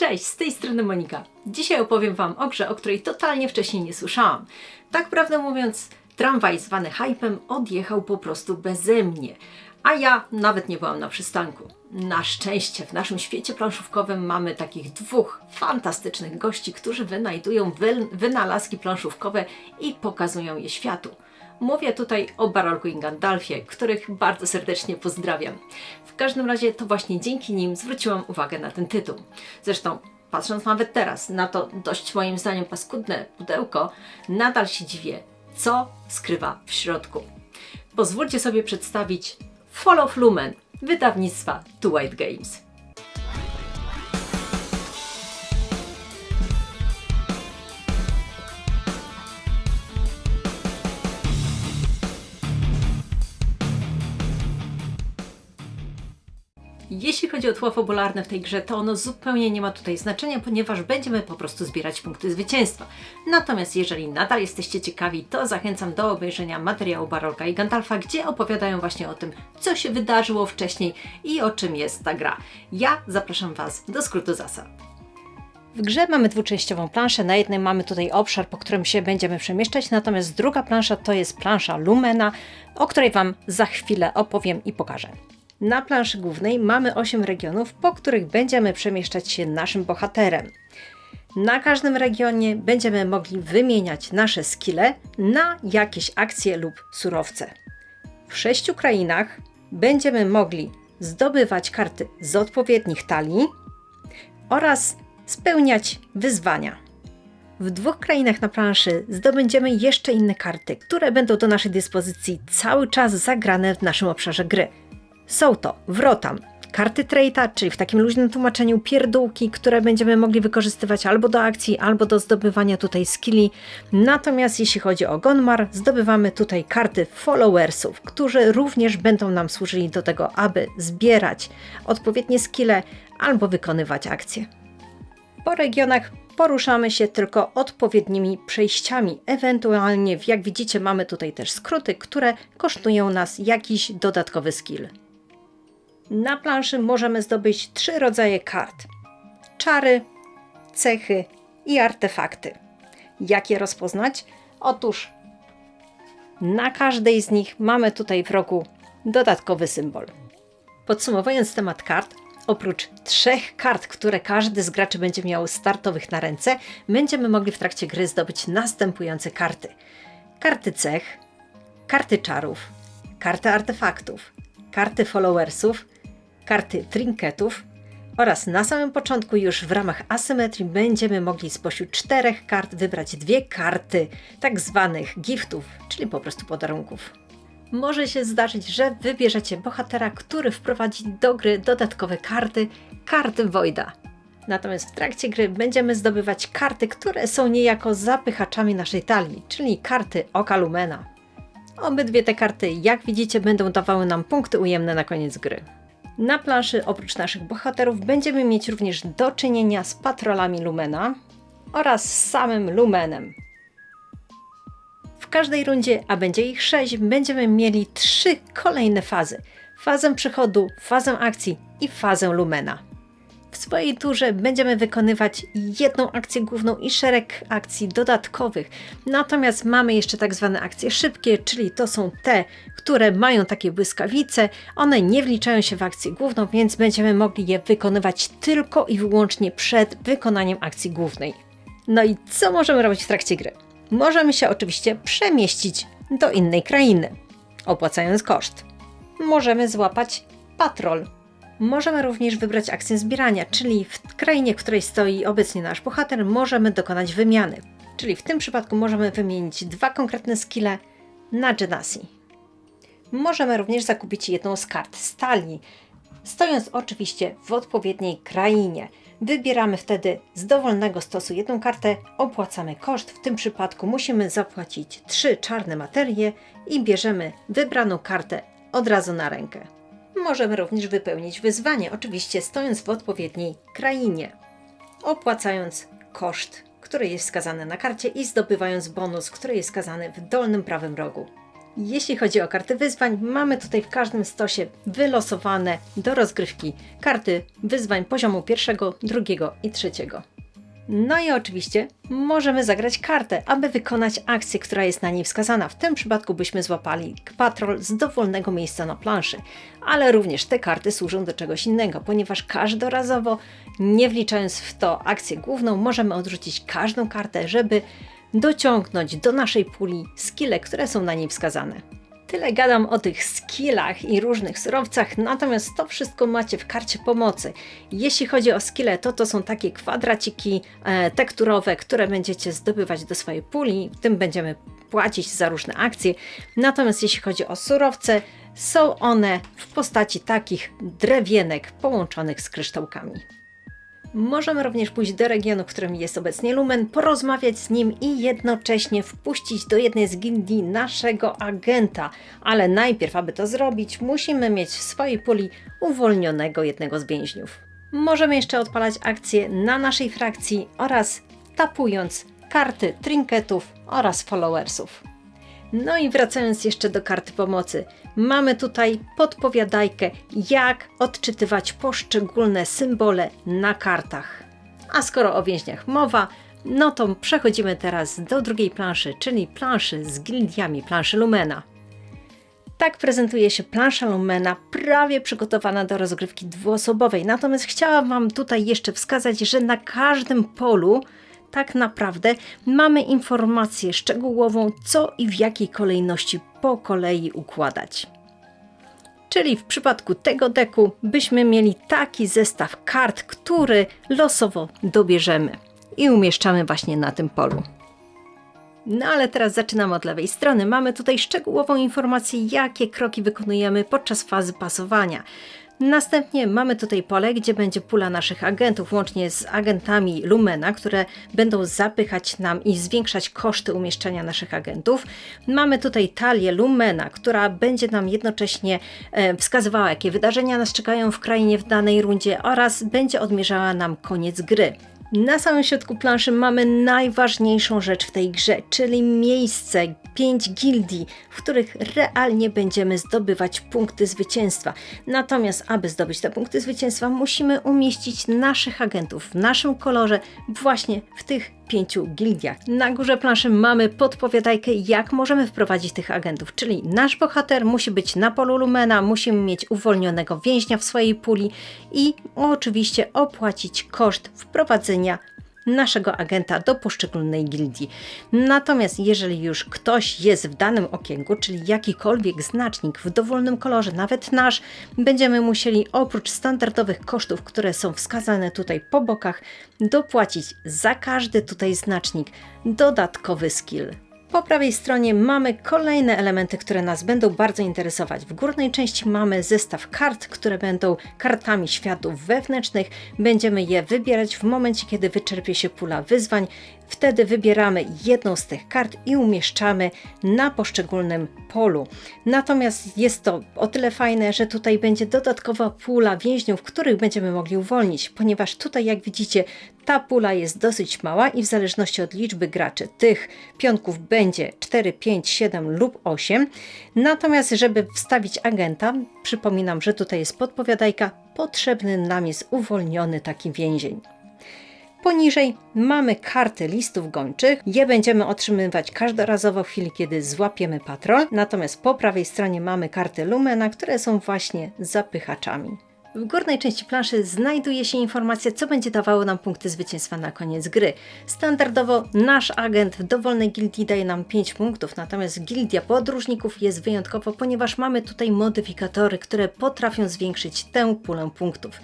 Cześć, z tej strony Monika. Dzisiaj opowiem Wam o grze, o której totalnie wcześniej nie słyszałam. Tak prawdę mówiąc, tramwaj zwany hypem odjechał po prostu beze mnie. A ja nawet nie byłam na przystanku. Na szczęście w naszym świecie planszówkowym mamy takich dwóch fantastycznych gości, którzy wynajdują wy wynalazki planszówkowe i pokazują je światu. Mówię tutaj o Barolku i Gandalfie, których bardzo serdecznie pozdrawiam. W każdym razie to właśnie dzięki nim zwróciłam uwagę na ten tytuł. Zresztą, patrząc nawet teraz na to dość moim zdaniem paskudne pudełko, nadal się dziwię, co skrywa w środku. Pozwólcie sobie przedstawić Fall of Lumen wydawnictwa Two White Games. Jeśli chodzi o tło fabularne w tej grze, to ono zupełnie nie ma tutaj znaczenia, ponieważ będziemy po prostu zbierać punkty zwycięstwa. Natomiast jeżeli nadal jesteście ciekawi, to zachęcam do obejrzenia materiału Barolka i Gandalfa, gdzie opowiadają właśnie o tym, co się wydarzyło wcześniej i o czym jest ta gra. Ja zapraszam Was do skrótu zasad. W grze mamy dwuczęściową planszę. Na jednej mamy tutaj obszar, po którym się będziemy przemieszczać, natomiast druga plansza to jest plansza Lumena, o której Wam za chwilę opowiem i pokażę. Na planszy głównej mamy 8 regionów, po których będziemy przemieszczać się naszym bohaterem. Na każdym regionie będziemy mogli wymieniać nasze skille na jakieś akcje lub surowce. W sześciu krainach będziemy mogli zdobywać karty z odpowiednich talii oraz spełniać wyzwania. W dwóch krainach na planszy zdobędziemy jeszcze inne karty, które będą do naszej dyspozycji cały czas zagrane w naszym obszarze gry. Są to wrotam, karty traita, czyli w takim luźnym tłumaczeniu pierdółki, które będziemy mogli wykorzystywać albo do akcji, albo do zdobywania tutaj skilli. Natomiast jeśli chodzi o Gonmar, zdobywamy tutaj karty followersów, którzy również będą nam służyli do tego, aby zbierać odpowiednie skille albo wykonywać akcje. Po regionach poruszamy się tylko odpowiednimi przejściami. Ewentualnie, jak widzicie, mamy tutaj też skróty, które kosztują nas jakiś dodatkowy skill. Na planszy możemy zdobyć trzy rodzaje kart: czary, cechy i artefakty. Jak je rozpoznać? Otóż na każdej z nich mamy tutaj w rogu dodatkowy symbol. Podsumowując temat kart, oprócz trzech kart, które każdy z graczy będzie miał startowych na ręce, będziemy mogli w trakcie gry zdobyć następujące karty: karty cech, karty czarów, karty artefaktów, karty followersów karty trinketów oraz na samym początku już w ramach asymetrii będziemy mogli spośród czterech kart wybrać dwie karty tak zwanych giftów, czyli po prostu podarunków. Może się zdarzyć, że wybierzecie bohatera, który wprowadzi do gry dodatkowe karty, karty Voida. Natomiast w trakcie gry będziemy zdobywać karty, które są niejako zapychaczami naszej talii, czyli karty Oka Lumena. Obydwie te karty, jak widzicie, będą dawały nam punkty ujemne na koniec gry. Na planszy oprócz naszych bohaterów będziemy mieć również do czynienia z patrolami Lumena oraz z samym Lumenem. W każdej rundzie, a będzie ich 6, będziemy mieli trzy kolejne fazy. Fazę przychodu, fazę akcji i fazę Lumena. W swojej turze będziemy wykonywać jedną akcję główną i szereg akcji dodatkowych. Natomiast mamy jeszcze tak zwane akcje szybkie, czyli to są te, które mają takie błyskawice. One nie wliczają się w akcję główną, więc będziemy mogli je wykonywać tylko i wyłącznie przed wykonaniem akcji głównej. No i co możemy robić w trakcie gry? Możemy się oczywiście przemieścić do innej krainy, opłacając koszt. Możemy złapać patrol Możemy również wybrać akcję zbierania, czyli w krainie, w której stoi obecnie nasz bohater, możemy dokonać wymiany. Czyli w tym przypadku możemy wymienić dwa konkretne skille na Genasi. Możemy również zakupić jedną z kart stali, stojąc oczywiście w odpowiedniej krainie. Wybieramy wtedy z dowolnego stosu jedną kartę, opłacamy koszt. W tym przypadku musimy zapłacić trzy czarne materie i bierzemy wybraną kartę od razu na rękę. Możemy również wypełnić wyzwanie, oczywiście stojąc w odpowiedniej krainie, opłacając koszt, który jest wskazany na karcie i zdobywając bonus, który jest wskazany w dolnym prawym rogu. Jeśli chodzi o karty wyzwań, mamy tutaj w każdym stosie wylosowane do rozgrywki karty wyzwań poziomu pierwszego, drugiego i trzeciego. No i oczywiście możemy zagrać kartę, aby wykonać akcję, która jest na niej wskazana. W tym przypadku byśmy złapali patrol z dowolnego miejsca na planszy. Ale również te karty służą do czegoś innego, ponieważ każdorazowo, nie wliczając w to akcję główną, możemy odrzucić każdą kartę, żeby dociągnąć do naszej puli skille, które są na niej wskazane. Tyle gadam o tych skillach i różnych surowcach, natomiast to wszystko macie w karcie pomocy. Jeśli chodzi o skille, to to są takie kwadraciki e, tekturowe, które będziecie zdobywać do swojej puli, tym będziemy płacić za różne akcje. Natomiast jeśli chodzi o surowce, są one w postaci takich drewienek połączonych z kryształkami. Możemy również pójść do regionu, w którym jest obecnie Lumen, porozmawiać z nim i jednocześnie wpuścić do jednej z gildii naszego agenta. Ale najpierw, aby to zrobić, musimy mieć w swojej puli uwolnionego jednego z więźniów. Możemy jeszcze odpalać akcje na naszej frakcji oraz tapując karty trinketów oraz followersów. No i wracając jeszcze do karty pomocy, mamy tutaj podpowiadajkę, jak odczytywać poszczególne symbole na kartach. A skoro o więźniach mowa, no to przechodzimy teraz do drugiej planszy, czyli planszy z gildiami, planszy Lumena. Tak prezentuje się plansza Lumena, prawie przygotowana do rozgrywki dwuosobowej. Natomiast chciałam Wam tutaj jeszcze wskazać, że na każdym polu tak naprawdę mamy informację szczegółową, co i w jakiej kolejności po kolei układać. Czyli w przypadku tego deku byśmy mieli taki zestaw kart, który losowo dobierzemy i umieszczamy właśnie na tym polu. No ale teraz zaczynamy od lewej strony. Mamy tutaj szczegółową informację, jakie kroki wykonujemy podczas fazy pasowania. Następnie mamy tutaj pole, gdzie będzie pula naszych agentów, łącznie z agentami Lumena, które będą zapychać nam i zwiększać koszty umieszczania naszych agentów. Mamy tutaj talię Lumena, która będzie nam jednocześnie e, wskazywała, jakie wydarzenia nas czekają w krainie w danej rundzie oraz będzie odmierzała nam koniec gry. Na samym środku planszy mamy najważniejszą rzecz w tej grze, czyli miejsce, pięć gildii, w których realnie będziemy zdobywać punkty zwycięstwa. Natomiast, aby zdobyć te punkty zwycięstwa, musimy umieścić naszych agentów w naszym kolorze właśnie w tych pięciu gildiach. Na górze planszy mamy podpowiadajkę, jak możemy wprowadzić tych agentów, czyli nasz bohater musi być na polu Lumena, musimy mieć uwolnionego więźnia w swojej puli i oczywiście opłacić koszt wprowadzenia naszego agenta do poszczególnej gildii. Natomiast jeżeli już ktoś jest w danym okienku, czyli jakikolwiek znacznik w dowolnym kolorze, nawet nasz, będziemy musieli oprócz standardowych kosztów, które są wskazane tutaj po bokach, dopłacić za każdy tutaj znacznik dodatkowy skill. Po prawej stronie mamy kolejne elementy, które nas będą bardzo interesować. W górnej części mamy zestaw kart, które będą kartami światów wewnętrznych. Będziemy je wybierać w momencie, kiedy wyczerpie się pula wyzwań. Wtedy wybieramy jedną z tych kart i umieszczamy na poszczególnym polu. Natomiast jest to o tyle fajne, że tutaj będzie dodatkowa pula więźniów, których będziemy mogli uwolnić, ponieważ tutaj, jak widzicie, ta pula jest dosyć mała i w zależności od liczby graczy tych pionków będzie 4, 5, 7 lub 8. Natomiast, żeby wstawić agenta, przypominam, że tutaj jest podpowiadajka, potrzebny nam jest uwolniony taki więzień. Poniżej mamy karty listów gończych. Je będziemy otrzymywać każdorazowo w chwili, kiedy złapiemy patrol. Natomiast po prawej stronie mamy karty Lumena, które są właśnie zapychaczami. W górnej części planszy znajduje się informacja, co będzie dawało nam punkty zwycięstwa na koniec gry. Standardowo nasz agent w dowolnej gildii daje nam 5 punktów, natomiast gildia podróżników jest wyjątkowa, ponieważ mamy tutaj modyfikatory, które potrafią zwiększyć tę pulę punktów.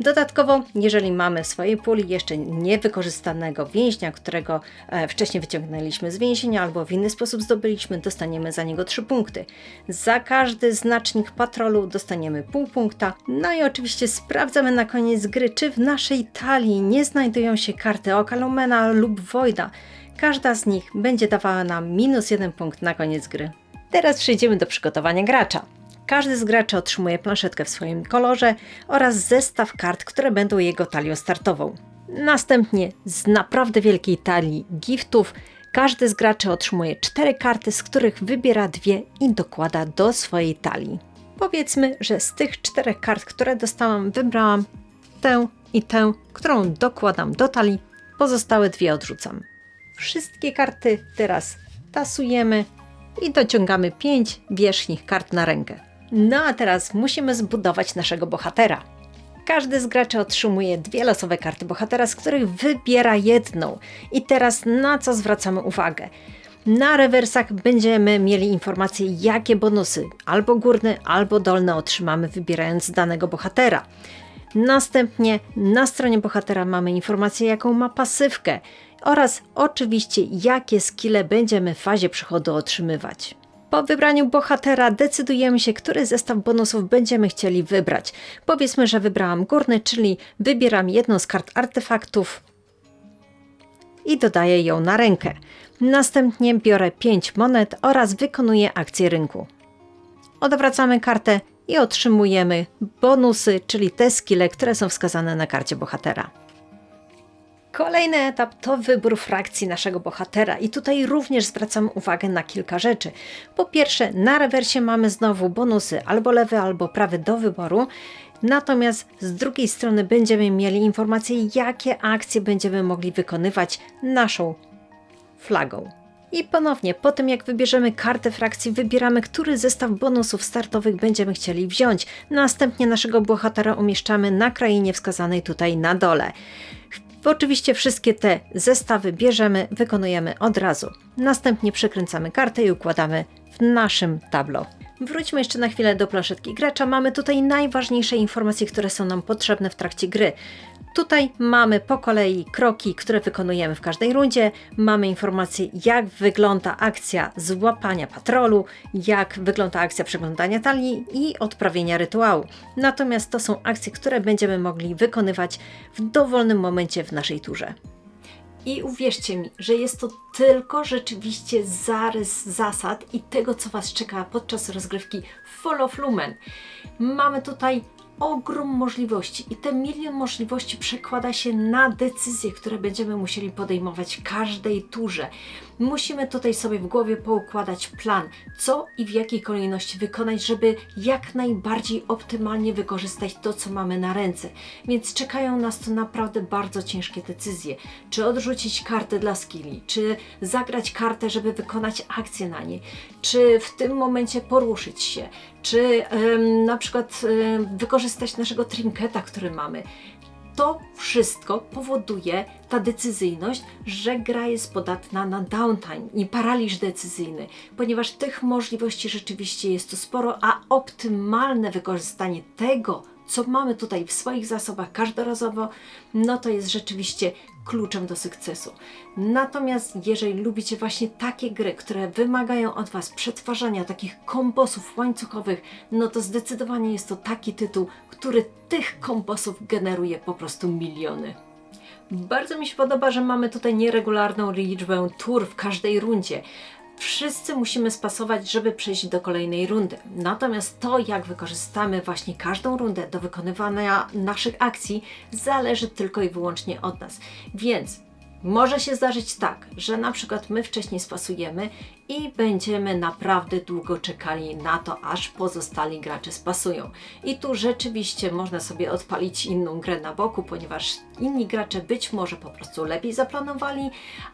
Dodatkowo, jeżeli mamy w swojej puli jeszcze niewykorzystanego więźnia, którego e, wcześniej wyciągnęliśmy z więzienia albo w inny sposób zdobyliśmy, dostaniemy za niego 3 punkty. Za każdy znacznik patrolu dostaniemy pół punkta. No i oczywiście sprawdzamy na koniec gry, czy w naszej talii nie znajdują się karty Okalumena lub Voida. Każda z nich będzie dawała nam minus jeden punkt na koniec gry. Teraz przejdziemy do przygotowania gracza. Każdy z graczy otrzymuje planszetkę w swoim kolorze oraz zestaw kart, które będą jego talią startową. Następnie z naprawdę wielkiej talii giftów Każdy z graczy otrzymuje cztery karty, z których wybiera dwie i dokłada do swojej talii. Powiedzmy, że z tych czterech kart, które dostałam, wybrałam tę i tę, którą dokładam do talii, pozostałe dwie odrzucam. Wszystkie karty teraz tasujemy i dociągamy pięć wierzchnich kart na rękę. No a teraz musimy zbudować naszego bohatera. Każdy z graczy otrzymuje dwie losowe karty bohatera, z których wybiera jedną. I teraz na co zwracamy uwagę? Na rewersach będziemy mieli informacje, jakie bonusy, albo górne, albo dolne otrzymamy wybierając danego bohatera. Następnie na stronie bohatera mamy informację, jaką ma pasywkę oraz oczywiście, jakie skille będziemy w fazie przychodu otrzymywać. Po wybraniu bohatera decydujemy się, który zestaw bonusów będziemy chcieli wybrać. Powiedzmy, że wybrałam górny, czyli wybieram jedną z kart artefaktów i dodaję ją na rękę. Następnie biorę 5 monet oraz wykonuję akcję rynku. Odwracamy kartę i otrzymujemy bonusy, czyli te skille, które są wskazane na karcie bohatera. Kolejny etap to wybór frakcji naszego bohatera i tutaj również zwracam uwagę na kilka rzeczy. Po pierwsze, na rewersie mamy znowu bonusy albo lewy, albo prawy do wyboru. Natomiast z drugiej strony będziemy mieli informacje, jakie akcje będziemy mogli wykonywać naszą flagą. I ponownie, po tym jak wybierzemy kartę frakcji, wybieramy, który zestaw bonusów startowych będziemy chcieli wziąć. Następnie naszego bohatera umieszczamy na krainie wskazanej tutaj na dole. Oczywiście wszystkie te zestawy bierzemy, wykonujemy od razu. Następnie przekręcamy kartę i układamy w naszym tablo. Wróćmy jeszcze na chwilę do planszetki gracza. Mamy tutaj najważniejsze informacje, które są nam potrzebne w trakcie gry. Tutaj mamy po kolei kroki, które wykonujemy w każdej rundzie. Mamy informacje, jak wygląda akcja złapania patrolu, jak wygląda akcja przeglądania talii i odprawienia rytuału. Natomiast to są akcje, które będziemy mogli wykonywać w dowolnym momencie w naszej turze. I uwierzcie mi, że jest to tylko rzeczywiście zarys zasad i tego, co Was czeka podczas rozgrywki Follow Lumen. Mamy tutaj ogrom możliwości i ten milion możliwości przekłada się na decyzje, które będziemy musieli podejmować każdej turze. Musimy tutaj sobie w głowie poukładać plan, co i w jakiej kolejności wykonać, żeby jak najbardziej optymalnie wykorzystać to, co mamy na ręce. Więc czekają nas tu naprawdę bardzo ciężkie decyzje. Czy odrzucić kartę dla skilli, czy zagrać kartę, żeby wykonać akcję na niej, czy w tym momencie poruszyć się, czy ym, na przykład ym, wykorzystać naszego trinketa, który mamy to wszystko powoduje ta decyzyjność, że gra jest podatna na downtime i paraliż decyzyjny, ponieważ tych możliwości rzeczywiście jest tu sporo, a optymalne wykorzystanie tego, co mamy tutaj w swoich zasobach każdorazowo, no to jest rzeczywiście kluczem do sukcesu. Natomiast jeżeli lubicie właśnie takie gry, które wymagają od Was przetwarzania takich kombosów łańcuchowych, no to zdecydowanie jest to taki tytuł, który tych kombosów generuje po prostu miliony. Bardzo mi się podoba, że mamy tutaj nieregularną liczbę tur w każdej rundzie. Wszyscy musimy spasować, żeby przejść do kolejnej rundy. Natomiast to, jak wykorzystamy właśnie każdą rundę do wykonywania naszych akcji, zależy tylko i wyłącznie od nas. Więc może się zdarzyć tak, że na przykład my wcześniej spasujemy i będziemy naprawdę długo czekali na to, aż pozostali gracze spasują. I tu rzeczywiście można sobie odpalić inną grę na boku, ponieważ inni gracze być może po prostu lepiej zaplanowali,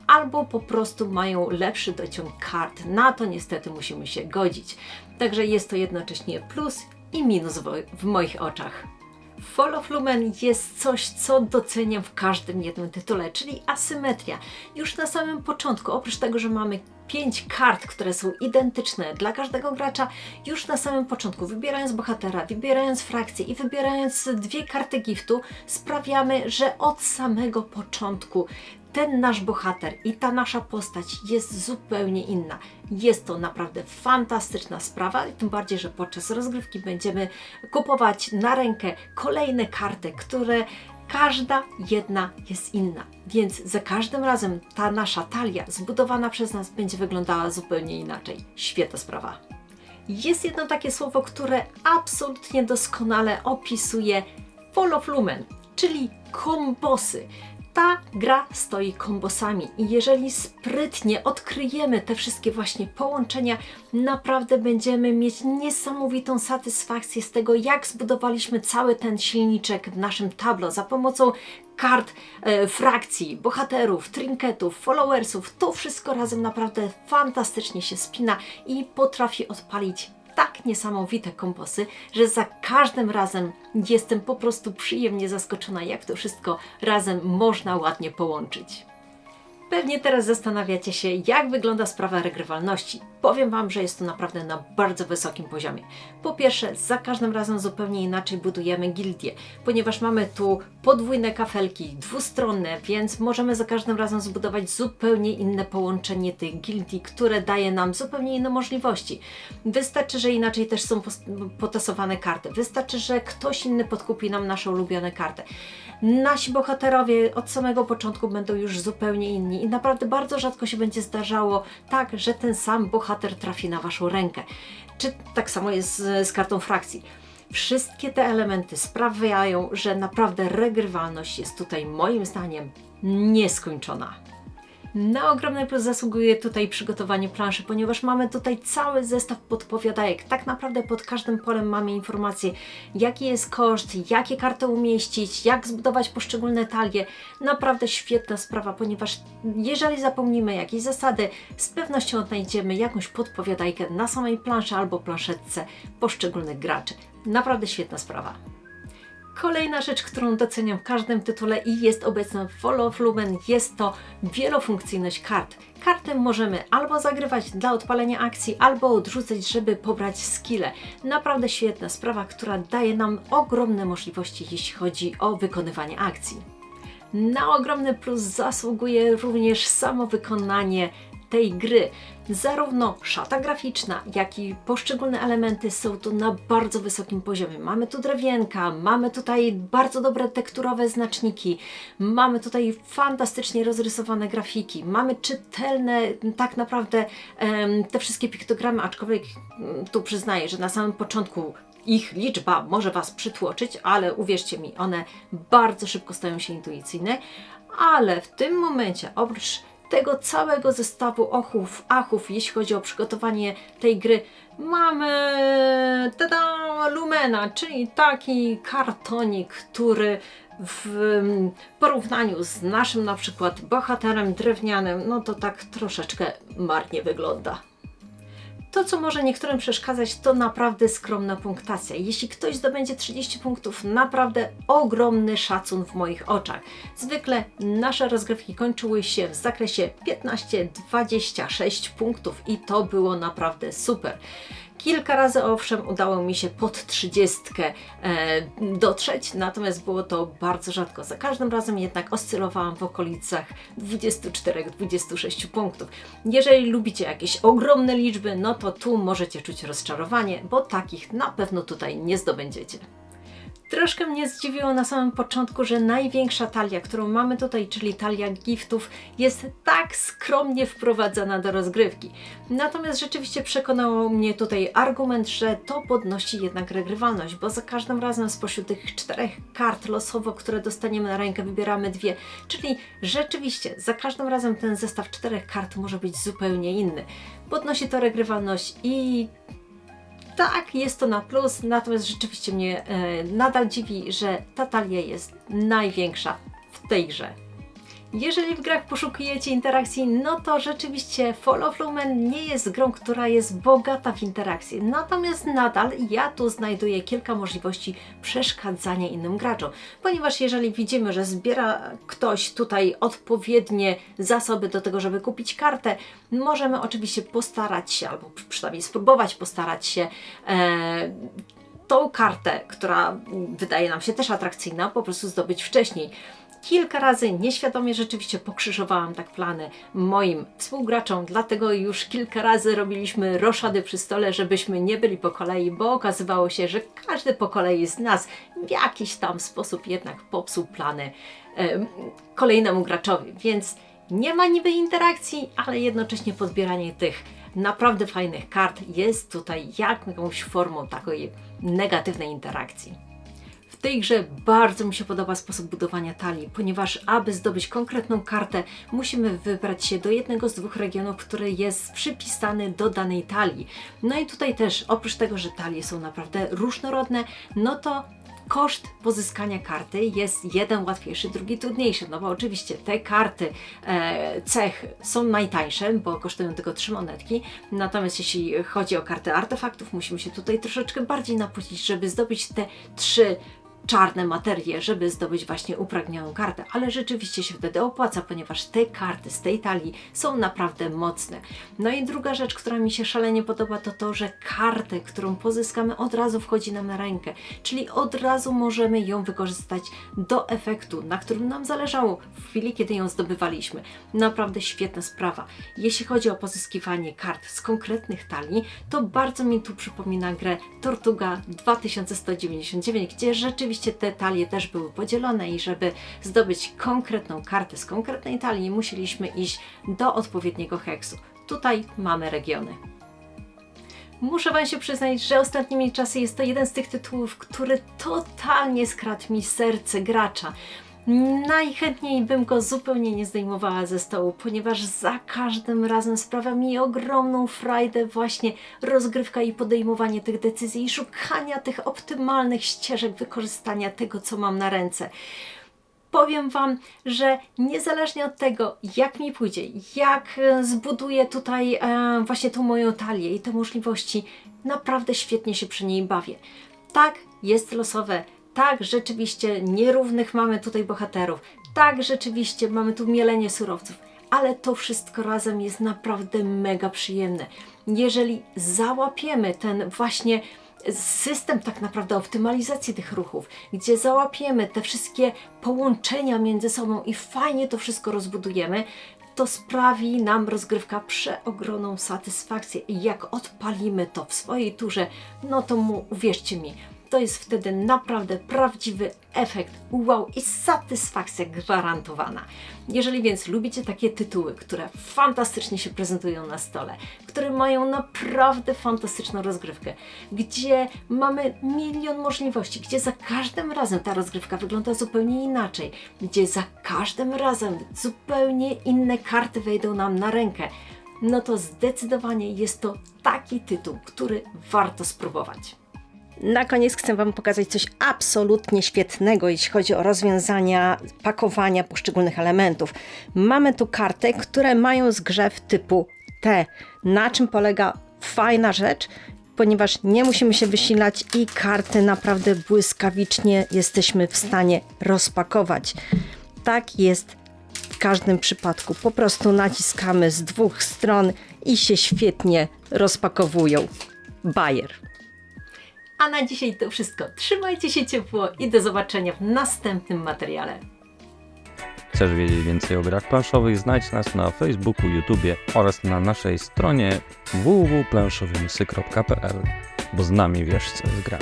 albo po prostu mają lepszy dociąg kart. Na to niestety musimy się godzić. Także jest to jednocześnie plus i minus w moich oczach. Fall of Lumen jest coś, co doceniam w każdym jednym tytule, czyli asymetria. Już na samym początku, oprócz tego, że mamy pięć kart, które są identyczne dla każdego gracza, już na samym początku, wybierając bohatera, wybierając frakcję i wybierając dwie karty giftu, sprawiamy, że od samego początku ten nasz bohater i ta nasza postać jest zupełnie inna. Jest to naprawdę fantastyczna sprawa, tym bardziej, że podczas rozgrywki będziemy kupować na rękę kolejne karty, które każda jedna jest inna. Więc za każdym razem ta nasza talia zbudowana przez nas będzie wyglądała zupełnie inaczej. Świetna sprawa. Jest jedno takie słowo, które absolutnie doskonale opisuje Fall of Lumen, czyli kombosy ta gra stoi kombosami i jeżeli sprytnie odkryjemy te wszystkie właśnie połączenia, naprawdę będziemy mieć niesamowitą satysfakcję z tego, jak zbudowaliśmy cały ten silniczek w naszym tablo za pomocą kart, e, frakcji, bohaterów, trinketów, followersów. To wszystko razem naprawdę fantastycznie się spina i potrafi odpalić tak niesamowite komposy, że za każdym razem jestem po prostu przyjemnie zaskoczona, jak to wszystko razem można ładnie połączyć. Pewnie teraz zastanawiacie się, jak wygląda sprawa regrywalności. Powiem Wam, że jest to naprawdę na bardzo wysokim poziomie. Po pierwsze, za każdym razem zupełnie inaczej budujemy gildię, ponieważ mamy tu podwójne kafelki, dwustronne, więc możemy za każdym razem zbudować zupełnie inne połączenie tych gildii, które daje nam zupełnie inne możliwości. Wystarczy, że inaczej też są potasowane karty. Wystarczy, że ktoś inny podkupi nam nasze ulubione karty. Nasi bohaterowie od samego początku będą już zupełnie inni i naprawdę bardzo rzadko się będzie zdarzało tak, że ten sam bohater trafi na Waszą rękę. Czy tak samo jest z, z kartą frakcji. Wszystkie te elementy sprawiają, że naprawdę regrywalność jest tutaj moim zdaniem nieskończona. Na ogromny plus zasługuje tutaj przygotowanie planszy, ponieważ mamy tutaj cały zestaw podpowiadajek. Tak naprawdę pod każdym polem mamy informacje, jaki jest koszt, jakie karty umieścić, jak zbudować poszczególne talie. Naprawdę świetna sprawa, ponieważ jeżeli zapomnimy jakiejś zasady, z pewnością odnajdziemy jakąś podpowiadajkę na samej planszy albo planszetce poszczególnych graczy. Naprawdę świetna sprawa. Kolejna rzecz, którą doceniam w każdym tytule i jest obecna w Fall of Lumen, jest to wielofunkcyjność kart. Kartę możemy albo zagrywać dla odpalenia akcji, albo odrzucać, żeby pobrać skille. Naprawdę świetna sprawa, która daje nam ogromne możliwości, jeśli chodzi o wykonywanie akcji. Na ogromny plus zasługuje również samo wykonanie tej gry. Zarówno szata graficzna, jak i poszczególne elementy są tu na bardzo wysokim poziomie. Mamy tu drewienka, mamy tutaj bardzo dobre tekturowe znaczniki, mamy tutaj fantastycznie rozrysowane grafiki, mamy czytelne tak naprawdę te wszystkie piktogramy, aczkolwiek mm, tu przyznaję, że na samym początku ich liczba może Was przytłoczyć, ale uwierzcie mi, one bardzo szybko stają się intuicyjne, ale w tym momencie oprócz tego całego zestawu ochów, achów, jeśli chodzi o przygotowanie tej gry, mamy tada, Lumena, czyli taki kartonik, który w porównaniu z naszym na przykład bohaterem drewnianym, no to tak troszeczkę marnie wygląda. To, co może niektórym przeszkadzać, to naprawdę skromna punktacja. Jeśli ktoś zdobędzie 30 punktów, naprawdę ogromny szacun w moich oczach. Zwykle nasze rozgrywki kończyły się w zakresie 15-26 punktów i to było naprawdę super. Kilka razy owszem udało mi się pod 30 e, dotrzeć, natomiast było to bardzo rzadko. Za każdym razem jednak oscylowałam w okolicach 24-26 punktów. Jeżeli lubicie jakieś ogromne liczby, no to tu możecie czuć rozczarowanie, bo takich na pewno tutaj nie zdobędziecie. Troszkę mnie zdziwiło na samym początku, że największa talia, którą mamy tutaj, czyli talia giftów, jest tak skromnie wprowadzana do rozgrywki. Natomiast rzeczywiście przekonał mnie tutaj argument, że to podnosi jednak regrywalność, bo za każdym razem spośród tych czterech kart losowo, które dostaniemy na rękę, wybieramy dwie. Czyli rzeczywiście za każdym razem ten zestaw czterech kart może być zupełnie inny. Podnosi to regrywalność i tak, jest to na plus, natomiast rzeczywiście mnie e, nadal dziwi, że ta talia jest największa w tej grze. Jeżeli w grach poszukujecie interakcji, no to rzeczywiście Fall of Lumen nie jest grą, która jest bogata w interakcje. Natomiast nadal ja tu znajduję kilka możliwości przeszkadzania innym graczom. Ponieważ jeżeli widzimy, że zbiera ktoś tutaj odpowiednie zasoby do tego, żeby kupić kartę, możemy oczywiście postarać się, albo przynajmniej spróbować postarać się e, tą kartę, która wydaje nam się też atrakcyjna, po prostu zdobyć wcześniej. Kilka razy nieświadomie rzeczywiście pokrzyżowałam tak plany moim współgraczom, dlatego już kilka razy robiliśmy roszady przy stole, żebyśmy nie byli po kolei, bo okazywało się, że każdy po kolei z nas w jakiś tam sposób jednak popsuł plany e, kolejnemu graczowi, więc nie ma niby interakcji, ale jednocześnie podbieranie tych naprawdę fajnych kart jest tutaj jakąś formą takiej negatywnej interakcji tej grze bardzo mi się podoba sposób budowania talii, ponieważ aby zdobyć konkretną kartę, musimy wybrać się do jednego z dwóch regionów, który jest przypisany do danej talii. No i tutaj też, oprócz tego, że talie są naprawdę różnorodne, no to koszt pozyskania karty jest jeden łatwiejszy, drugi trudniejszy. No bo oczywiście te karty e, cech są najtańsze, bo kosztują tylko trzy monetki. Natomiast jeśli chodzi o karty artefaktów, musimy się tutaj troszeczkę bardziej napocić, żeby zdobyć te trzy czarne materie, żeby zdobyć właśnie upragnioną kartę, ale rzeczywiście się wtedy opłaca, ponieważ te karty z tej talii są naprawdę mocne. No i druga rzecz, która mi się szalenie podoba, to to, że kartę, którą pozyskamy, od razu wchodzi nam na rękę, czyli od razu możemy ją wykorzystać do efektu, na którym nam zależało w chwili, kiedy ją zdobywaliśmy. Naprawdę świetna sprawa. Jeśli chodzi o pozyskiwanie kart z konkretnych talii, to bardzo mi tu przypomina grę Tortuga 2199, gdzie rzeczywiście te talie też były podzielone i żeby zdobyć konkretną kartę z konkretnej talii, musieliśmy iść do odpowiedniego heksu. Tutaj mamy regiony. Muszę Wam się przyznać, że ostatnimi czasy jest to jeden z tych tytułów, który totalnie skradł mi serce gracza. Najchętniej bym go zupełnie nie zdejmowała ze stołu, ponieważ za każdym razem sprawia mi ogromną frajdę właśnie rozgrywka i podejmowanie tych decyzji i szukania tych optymalnych ścieżek wykorzystania tego, co mam na ręce powiem Wam, że niezależnie od tego, jak mi pójdzie, jak e, zbuduję tutaj e, właśnie tą moją talię i te możliwości, naprawdę świetnie się przy niej bawię. Tak, jest losowe, tak, rzeczywiście nierównych mamy tutaj bohaterów, tak, rzeczywiście mamy tu mielenie surowców, ale to wszystko razem jest naprawdę mega przyjemne. Jeżeli załapiemy ten właśnie system tak naprawdę optymalizacji tych ruchów, gdzie załapiemy te wszystkie połączenia między sobą i fajnie to wszystko rozbudujemy, to sprawi nam rozgrywka przeogromną satysfakcję. I jak odpalimy to w swojej turze, no to mu, uwierzcie mi, to jest wtedy naprawdę prawdziwy efekt wow i satysfakcja gwarantowana. Jeżeli więc lubicie takie tytuły, które fantastycznie się prezentują na stole, które mają naprawdę fantastyczną rozgrywkę, gdzie mamy milion możliwości, gdzie za każdym razem ta rozgrywka wygląda zupełnie inaczej, gdzie za każdym razem zupełnie inne karty wejdą nam na rękę, no to zdecydowanie jest to taki tytuł, który warto spróbować. Na koniec chcę Wam pokazać coś absolutnie świetnego, jeśli chodzi o rozwiązania pakowania poszczególnych elementów. Mamy tu karty, które mają zgrzew typu T. Na czym polega fajna rzecz? Ponieważ nie musimy się wysilać i karty naprawdę błyskawicznie jesteśmy w stanie rozpakować. Tak jest w każdym przypadku. Po prostu naciskamy z dwóch stron i się świetnie rozpakowują. Bayer. A na dzisiaj to wszystko. Trzymajcie się ciepło i do zobaczenia w następnym materiale. Chcesz wiedzieć więcej o grach planszowych? Znajdź nas na Facebooku, YouTubie oraz na naszej stronie www.planszowymysy.pl, bo z nami wiesz co jest.